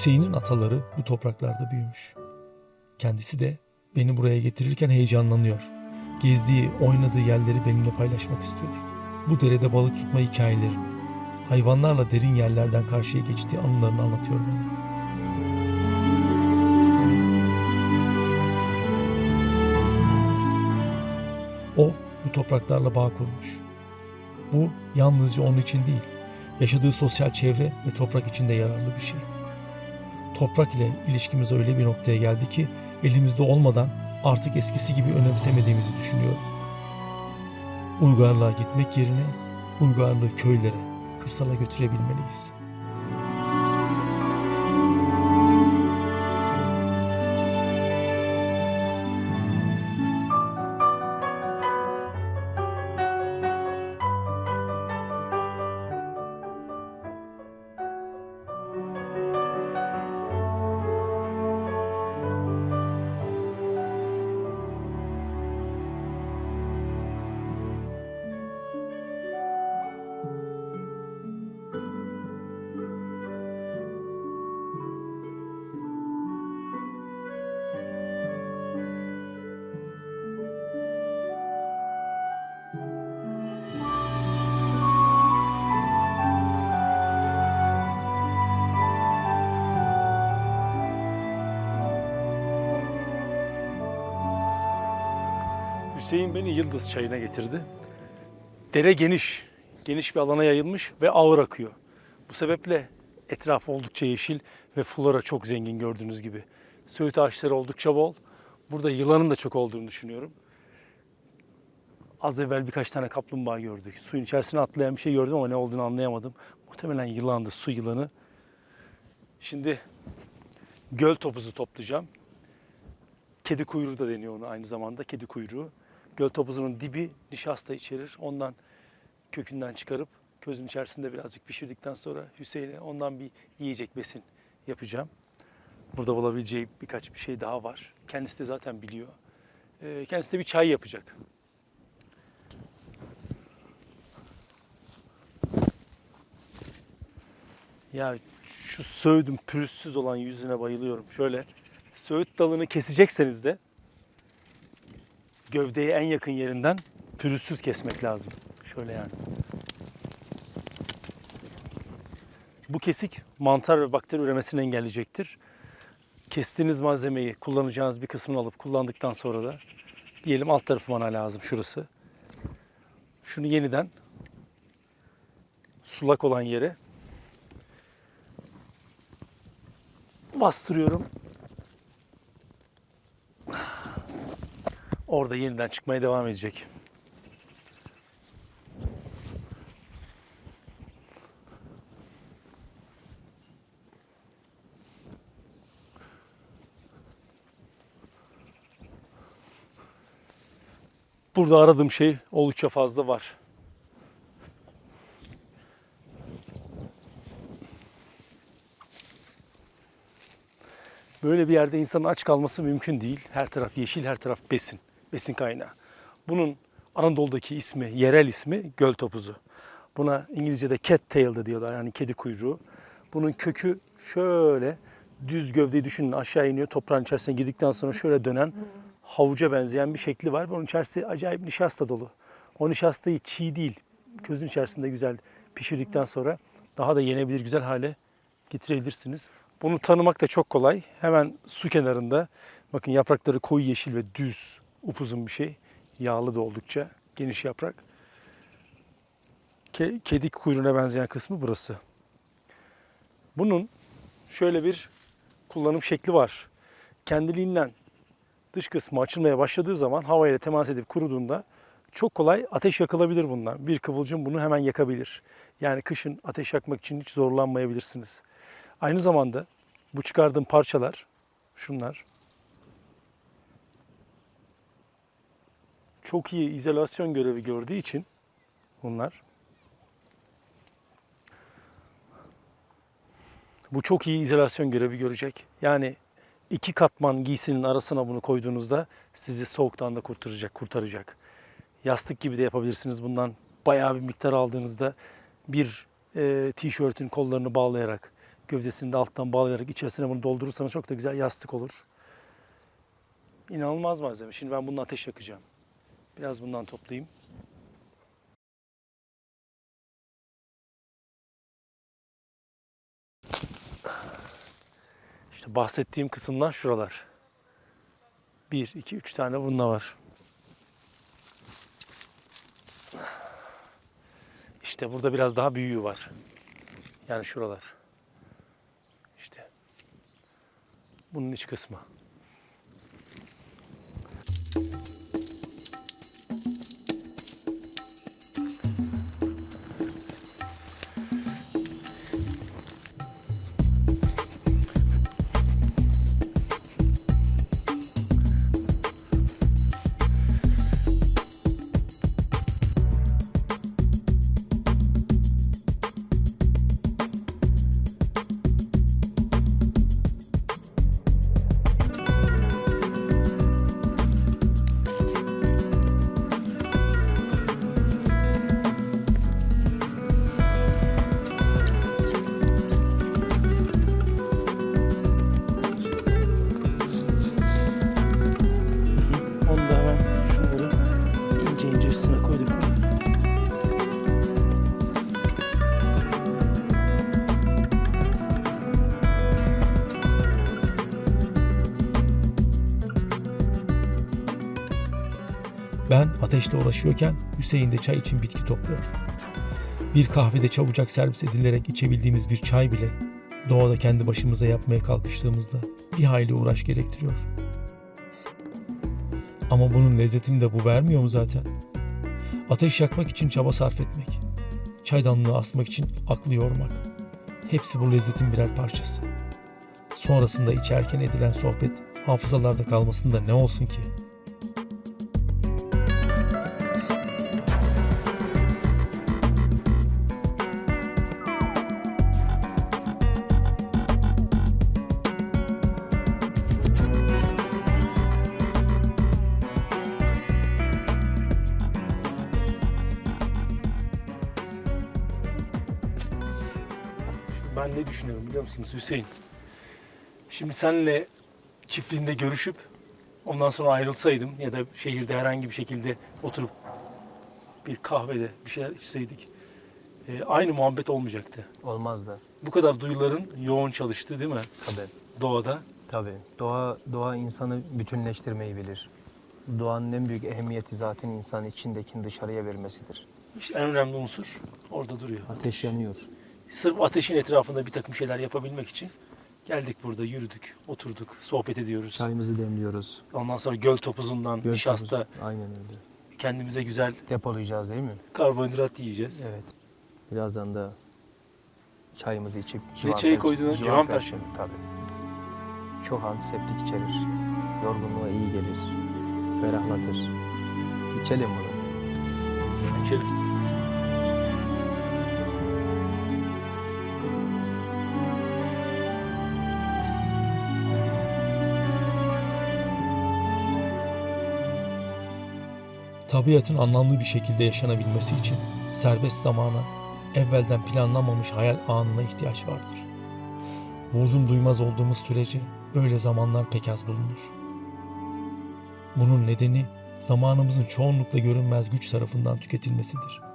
Hüseyin'in ataları bu topraklarda büyümüş. Kendisi de beni buraya getirirken heyecanlanıyor. Gezdiği, oynadığı yerleri benimle paylaşmak istiyor. Bu derede balık tutma hikayelerini, hayvanlarla derin yerlerden karşıya geçtiği anılarını anlatıyor bana. O bu topraklarla bağ kurmuş. Bu yalnızca onun için değil, yaşadığı sosyal çevre ve toprak için de yararlı bir şey. Toprak ile ilişkimiz öyle bir noktaya geldi ki elimizde olmadan artık eskisi gibi önemsemediğimizi düşünüyorum. Uygarlığa gitmek yerine uygarlığı köylere, kırsala götürebilmeliyiz. Hüseyin beni Yıldız Çayı'na getirdi. Dere geniş, geniş bir alana yayılmış ve ağır akıyor. Bu sebeple etraf oldukça yeşil ve flora çok zengin gördüğünüz gibi. Söğüt ağaçları oldukça bol. Burada yılanın da çok olduğunu düşünüyorum. Az evvel birkaç tane kaplumbağa gördük. Suyun içerisine atlayan bir şey gördüm ama ne olduğunu anlayamadım. Muhtemelen yılandı, su yılanı. Şimdi göl topuzu toplayacağım. Kedi kuyruğu da deniyor onu aynı zamanda. Kedi kuyruğu. Göl topuzunun dibi nişasta içerir. Ondan kökünden çıkarıp közün içerisinde birazcık pişirdikten sonra Hüseyin'e ondan bir yiyecek besin yapacağım. Burada bulabileceği birkaç bir şey daha var. Kendisi de zaten biliyor. Ee, kendisi de bir çay yapacak. Ya şu söğüdün pürüzsüz olan yüzüne bayılıyorum. Şöyle söğüt dalını kesecekseniz de gövdeye en yakın yerinden pürüzsüz kesmek lazım. Şöyle yani. Bu kesik mantar ve bakteri üremesini engelleyecektir. Kestiğiniz malzemeyi kullanacağınız bir kısmını alıp kullandıktan sonra da diyelim alt tarafı bana lazım şurası. Şunu yeniden sulak olan yere bastırıyorum. Orada yeniden çıkmaya devam edecek. Burada aradığım şey oldukça fazla var. Böyle bir yerde insanın aç kalması mümkün değil. Her taraf yeşil, her taraf besin, besin kaynağı. Bunun Anadolu'daki ismi, yerel ismi göl topuzu. Buna İngilizce'de cat tail de diyorlar yani kedi kuyruğu. Bunun kökü şöyle düz gövdeyi düşünün aşağı iniyor toprağın içerisine girdikten sonra şöyle dönen havuca benzeyen bir şekli var. Bunun içerisi acayip nişasta dolu. O nişastayı çiğ değil, közün içerisinde güzel pişirdikten sonra daha da yenebilir güzel hale getirebilirsiniz. Bunu tanımak da çok kolay. Hemen su kenarında bakın yaprakları koyu yeşil ve düz, upuzun bir şey. Yağlı da oldukça geniş yaprak. Ke- kedi kuyruğuna benzeyen kısmı burası. Bunun şöyle bir kullanım şekli var. Kendiliğinden dış kısmı açılmaya başladığı zaman havayla temas edip kuruduğunda çok kolay ateş yakılabilir bundan. Bir kıvılcım bunu hemen yakabilir. Yani kışın ateş yakmak için hiç zorlanmayabilirsiniz. Aynı zamanda bu çıkardığım parçalar şunlar. Çok iyi izolasyon görevi gördüğü için bunlar. Bu çok iyi izolasyon görevi görecek. Yani iki katman giysinin arasına bunu koyduğunuzda sizi soğuktan da kurtaracak, kurtaracak. Yastık gibi de yapabilirsiniz bundan. Bayağı bir miktar aldığınızda bir e, tişörtün kollarını bağlayarak Gövdesini de alttan bağlayarak içerisine bunu doldurursanız çok da güzel yastık olur. İnanılmaz malzeme. Şimdi ben bununla ateş yakacağım. Biraz bundan toplayayım. İşte bahsettiğim kısımlar şuralar. Bir, iki, üç tane bununla var. İşte burada biraz daha büyüğü var. Yani şuralar. İşte. Bunun iç kısmı. Onu üstüne koyduk? Ben ateşle uğraşıyorken Hüseyin de çay için bitki topluyor. Bir kahvede çabucak servis edilerek içebildiğimiz bir çay bile doğada kendi başımıza yapmaya kalkıştığımızda bir hayli uğraş gerektiriyor. Ama bunun lezzetini de bu vermiyor mu zaten? Ateş yakmak için çaba sarf etmek, çaydanlığı asmak için aklı yormak. Hepsi bu lezzetin birer parçası. Sonrasında içerken edilen sohbet hafızalarda kalmasında ne olsun ki? Ben ne düşünüyorum biliyor musunuz Hüseyin? Şimdi senle çiftliğinde görüşüp ondan sonra ayrılsaydım ya da şehirde herhangi bir şekilde oturup bir kahvede bir şeyler içseydik e, aynı muhabbet olmayacaktı. Olmaz da. Bu kadar duyuların yoğun çalıştığı değil mi Tabii. doğada? Tabii. Doğa, doğa insanı bütünleştirmeyi bilir. Doğanın en büyük ehemmiyeti zaten insan içindekini dışarıya vermesidir. İşte en önemli unsur orada duruyor. Ateş yanıyor. Sırf ateşin etrafında bir takım şeyler yapabilmek için geldik burada yürüdük, oturduk, sohbet ediyoruz. Çayımızı demliyoruz. Ondan sonra göl topuzundan, Göl nişasta topuzu. Aynen öyle. kendimize güzel Depolayacağız değil mi? karbonhidrat yiyeceğiz. Evet. Birazdan da çayımızı içip... Ne çayı koydun? Civan perçemi. Tabii. Çok antiseptik içerir. Yorgunluğa iyi gelir. Ferahlatır. İçelim bunu. İçelim. Tabiatın anlamlı bir şekilde yaşanabilmesi için serbest zamana, evvelden planlanmamış hayal anına ihtiyaç vardır. Vurdum duymaz olduğumuz sürece böyle zamanlar pek az bulunur. Bunun nedeni zamanımızın çoğunlukla görünmez güç tarafından tüketilmesidir.